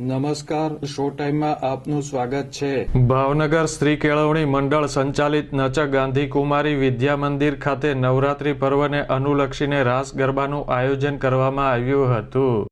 નમસ્કાર, શો ટાઈમમાં આપનું સ્વાગત છે. ભાવનગર સ્ત્રી કેળવણી મંડળ સંચાલિત નચ ગાંધી કુમારી વિદ્યા મંદિર ખાતે નવરાત્રી પર્વને અનુલક્ષીને રાસ ગરબાનું આયોજન કરવામાં આવ્યું હતું.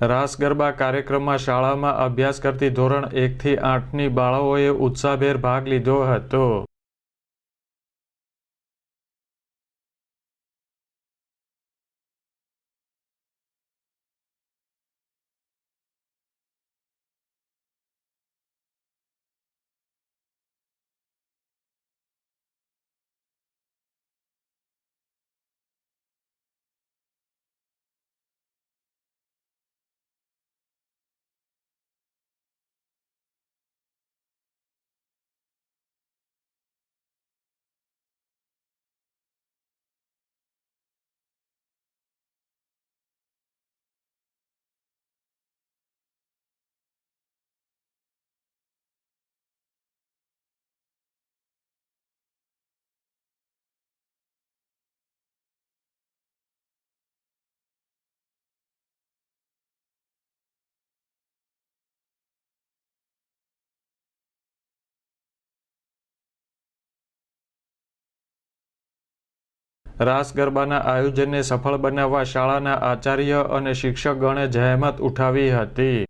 રાસ ગરબા કાર્યક્રમમાં શાળામાં અભ્યાસ કરતી ધોરણ એકથી આઠની બાળાઓએ ઉત્સાહભેર ભાગ લીધો હતો. રાસ ગરબાના આયોજનને સફળ બનાવવા શાળાના આચાર્ય અને શિક્ષકગણે જહેમત ઉઠાવી હતી.